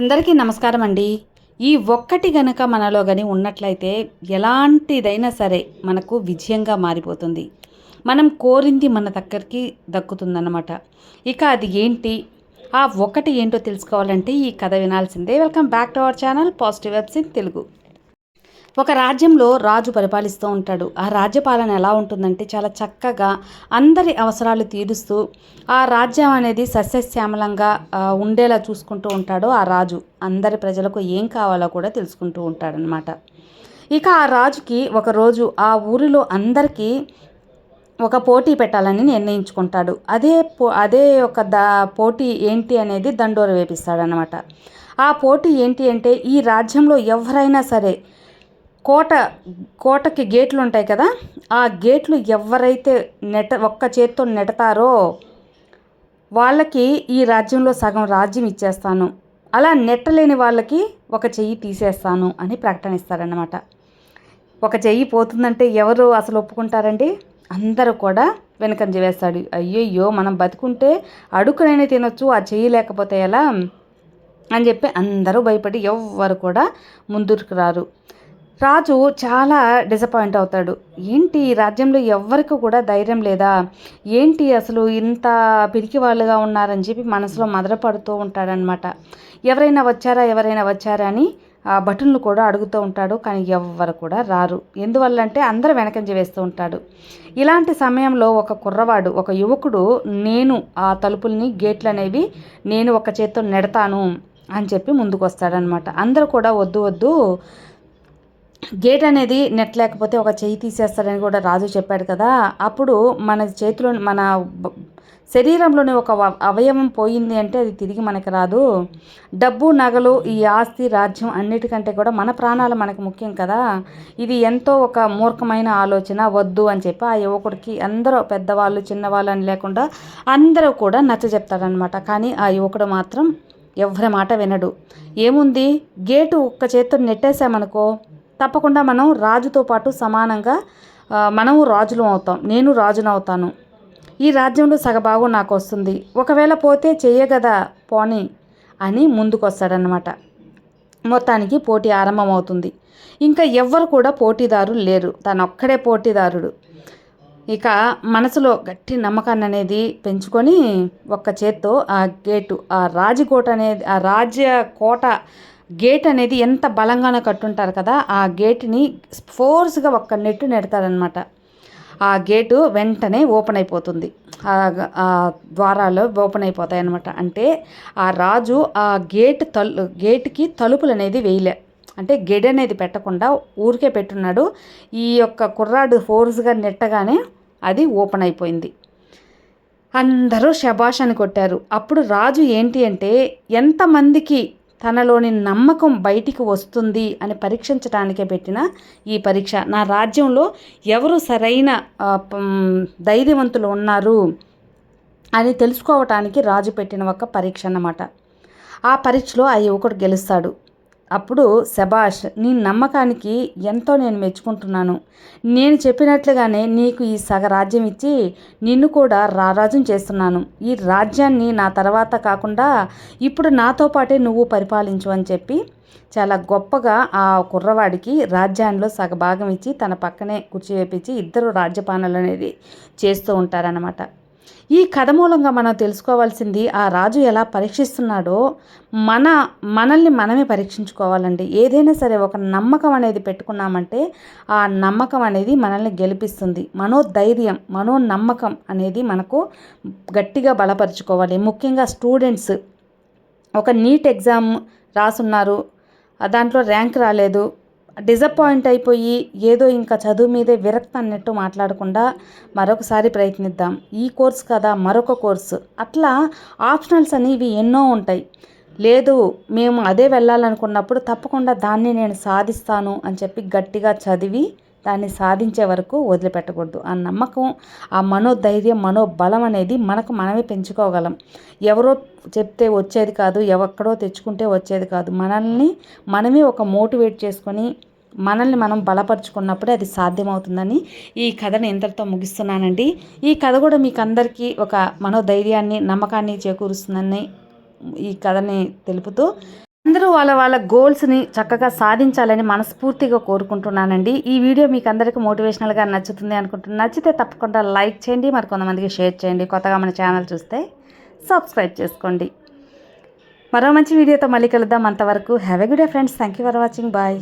అందరికీ నమస్కారం అండి. ఈ ఒక్కటి గనక మనలో కానీ ఉన్నట్లయితే ఎలాంటిదైనా సరే మనకు విజయంగా మారిపోతుంది. మనం కోరింది మన దగ్గరికి దక్కుతుందన్నమాట. ఇక అది ఏంటి? ఆ ఒక్కటి ఏంటో తెలుసుకోవాలంటే ఈ కథ వినాల్సిందే. Welcome back to our channel Positive Vibes in Telugu. ఒక రాజ్యంలో రాజు పరిపాలిస్తూ ఉంటాడు. ఆ రాజ్యపాలన ఎలా ఉంటుందంటే చాలా చక్కగా అందరి అవసరాలు తీరుస్తూ ఆ రాజ్యం అనేది సస్యశ్యామలంగా ఉండేలా చూసుకుంటూ ఉంటాడు ఆ రాజు. అందరి ప్రజలకు ఏం కావాలో కూడా తెలుసుకుంటూ ఉంటాడనమాట ఇక ఆ రాజుకి ఒకరోజు ఆ ఊరిలో అందరికీ ఒక పోటీ పెట్టాలని నిర్ణయించుకుంటాడు. అదే పో అదే ఒక దా పోటీ ఏంటి అనేది దండోర వేపిస్తాడనమాట ఆ పోటీ ఏంటి అంటే ఈ రాజ్యంలో ఎవరైనా సరే కోట కోటకి గేట్లు ఉంటాయి కదా ఆ గేట్లు ఎవరైతే నెట ఒక్క చేత్తో నెడతారో వాళ్ళకి ఈ రాజ్యంలో సగం రాజ్యం ఇచ్చేస్తాను. అలా నెట్టలేని వాళ్ళకి ఒక చెయ్యి తీసేస్తాను అని ప్రకటన ఇస్తారన్నమాట. ఒక చెయ్యి పోతుందంటే ఎవరు అసలు ఒప్పుకుంటారండి? అందరూ కూడా వెనకంజ వేస్తాడు. అయ్యయ్యో మనం బతుకుంటే అడుగునైనా తినొచ్చు ఆ చెయ్యి లేకపోతే ఎలా? అని చెప్పి అందరూ భయపడి ఎవ్వరు కూడా ముందుకు రారు. రాజు చాలా డిసప్పాయింట్ అవుతాడు. ఏంటి ఈ రాజ్యంలో ఎవ్వరికి కూడా ధైర్యం లేదా? ఏంటి అసలు ఇంత పిరికి వాళ్ళుగా ఉన్నారని చెప్పి మనసులో మదరపడుతూ ఉంటాడనమాట ఎవరైనా వచ్చారా ఎవరైనా వచ్చారా అని ఆ భటులను కూడా అడుగుతూ ఉంటాడు కానీ ఎవ్వరు కూడా రారు. ఎందువల్ల అంటే అందరూ వెనకంజ వేస్తూ ఉంటాడు. ఇలాంటి సమయంలో ఒక కుర్రవాడు ఒక యువకుడు నేను ఆ తలుపుల్ని గేట్లు అనేవి నేను ఒక చేత్తో నెడతాను అని చెప్పి ముందుకు వస్తాడనమాట అందరూ కూడా వద్దు వద్దు గేట్ అనేది నెట్ లేకపోతే ఒక చెయ్యి తీసేస్తాడని కూడా రాజు చెప్పాడు కదా. అప్పుడు మన చేతిలో మన శరీరంలోని ఒక అవయవం పోయింది అంటే అది తిరిగి మనకి రాదు. డబ్బు నగలు ఈ ఆస్తి రాజ్యం అన్నిటికంటే కూడా మన ప్రాణాలు మనకు ముఖ్యం కదా. ఇది ఎంతో ఒక మూర్ఖమైన ఆలోచన వద్దు అని చెప్పి ఆ యువకుడికి అందరూ పెద్దవాళ్ళు చిన్నవాళ్ళు అని లేకుండా అందరూ కూడా నచ్చ చెప్తారనమాట కానీ ఆ యువకుడు మాత్రం ఎవరి మాట వినడు. ఏముంది? గేటు ఒక్క చేత్తో నెట్టేసామనుకో తప్పకుండా మనం రాజుతో పాటు సమానంగా మనము రాజులు అవుతాం. నేను రాజును అవుతాను ఈ రాజ్యంలో సగభాగం నాకు వస్తుంది ఒకవేళ పోతే చెయ్యగదా పోనీ అని ముందుకొస్తాడనమాట మొత్తానికి పోటీ ఆరంభమవుతుంది. ఇంకా ఎవ్వరు కూడా పోటీదారులు లేరు. తను ఒక్కడే పోటీదారుడు. ఇక మనసులో గట్టి నమ్మకాన్ని అనేది పెంచుకొని ఒక్క చేత్తో ఆ గేటు ఆ రాజకోట అనేది ఆ రాజ్య కోట గేట్ అనేది ఎంత బలంగానో కట్టుంటారు కదా ఆ గేటుని ఫోర్స్గా ఒక్క నెట్టు నెడతారనమాట ఆ గేటు వెంటనే ఓపెన్ అయిపోతుంది. ఆ ద్వారాలు ఓపెన్ అయిపోతాయి అనమాట అంటే ఆ రాజు ఆ గేట్ తలు గేటుకి తలుపులు అనేది వేయలే. అంటే గెడ అనేది పెట్టకుండా ఊరికే పెట్టున్నాడు. ఈ యొక్క కుర్రాడు ఫోర్స్గా నెట్టగానే అది ఓపెన్ అయిపోయింది. అందరూ శబాష్ అని కొట్టారు. అప్పుడు రాజు ఏంటి అంటే ఎంతమందికి తనలోని నమ్మకం బయటికి వస్తుంది అని పరీక్షించడానికే పెట్టిన ఈ పరీక్ష. నా రాజ్యంలో ఎవరు సరైన ధైర్యవంతులు ఉన్నారు అని తెలుసుకోవటానికి రాజు పెట్టిన ఒక పరీక్ష అన్నమాట. ఆ పరీక్షలో ఆ యువకుడు గెలుస్తాడు. అప్పుడు శబాష్ నీ నమ్మకానికి ఎంతో నేను మెచ్చుకుంటున్నాను. నేను చెప్పినట్లుగానే నీకు ఈ సగ రాజ్యం ఇచ్చి నిన్ను కూడా రారాజుని చేస్తున్నాను. ఈ రాజ్యాన్ని నా తర్వాత కాకుండా ఇప్పుడు నాతో పాటే నువ్వు పరిపాలించు అని చెప్పి చాలా గొప్పగా ఆ కుర్రవాడికి రాజ్యాల్లో సగ భాగం ఇచ్చి తన పక్కనే కూర్చోవేపించి ఇద్దరు రాజ్యపాలనలు అనేది చేస్తూ ఉంటారనమాట ఈ కథ మూలంగా మనం తెలుసుకోవాల్సింది ఆ రాజు ఎలా పరీక్షిస్తున్నాడో మన మనల్ని మనమే పరీక్షించుకోవాలండి. ఏదైనా సరే ఒక నమ్మకం అనేది పెట్టుకున్నామంటే ఆ నమ్మకం అనేది మనల్ని గెలిపిస్తుంది. మనోధైర్యం మనో నమ్మకం అనేది మనకు గట్టిగా బలపరుచుకోవాలి. ముఖ్యంగా స్టూడెంట్స్ ఒక నీట్ ఎగ్జామ్ రాసున్నారు. దాంట్లో ర్యాంక్ రాలేదు. డిసప్పాయింట్ అయిపోయి ఏదో ఇంకా చదువు మీదే విరక్త అన్నట్టు మాట్లాడకుండా మరొకసారి ప్రయత్నిద్దాం. ఈ కోర్స్ కదా మరొక కోర్సు. అట్లా ఆప్షనల్స్ అనేవి ఎన్నో ఉంటాయి. లేదు మేము అదే వెళ్ళాలనుకున్నప్పుడు తప్పకుండా దాన్ని నేను సాధిస్తాను అని చెప్పి గట్టిగా చదివి దాన్ని సాధించే వరకు వదిలిపెట్టకూడదు. ఆ నమ్మకం ఆ మనోధైర్యం మనోబలం అనేది మనకు మనమే పెంచుకోగలం. ఎవరో చెప్తే వచ్చేది కాదు ఎవక్కడో తెచ్చుకుంటే వచ్చేది కాదు. మనల్ని మనమే ఒక మోటివేట్ చేసుకొని మనల్ని మనం బలపరుచుకున్నప్పుడే అది సాధ్యమవుతుందని ఈ కథను ఇంతటితో ముగిస్తున్నానండి. ఈ కథ కూడా మీకు అందరికీ ఒక మనోధైర్యాన్ని నమ్మకాన్ని చేకూరుస్తుందని ఈ కథని తెలుపుతూ అందరూ వాళ్ళ వాళ్ళ గోల్స్ని చక్కగా సాధించాలని మనస్ఫూర్తిగా కోరుకుంటున్నానండి. ఈ వీడియో మీకు అందరికీ మోటివేషనల్గా నచ్చుతుంది అనుకుంటున్నాను నచ్చితే తప్పకుండా లైక్ చేయండి మరి కొంతమందికి షేర్ చేయండి. కొత్తగా మన ఛానల్ చూస్తే సబ్స్క్రైబ్ చేసుకోండి. మరో మంచి వీడియోతో మళ్ళీ కలుద్దాం. అంతవరకు have a good day friends. Thank you for watching. Bye.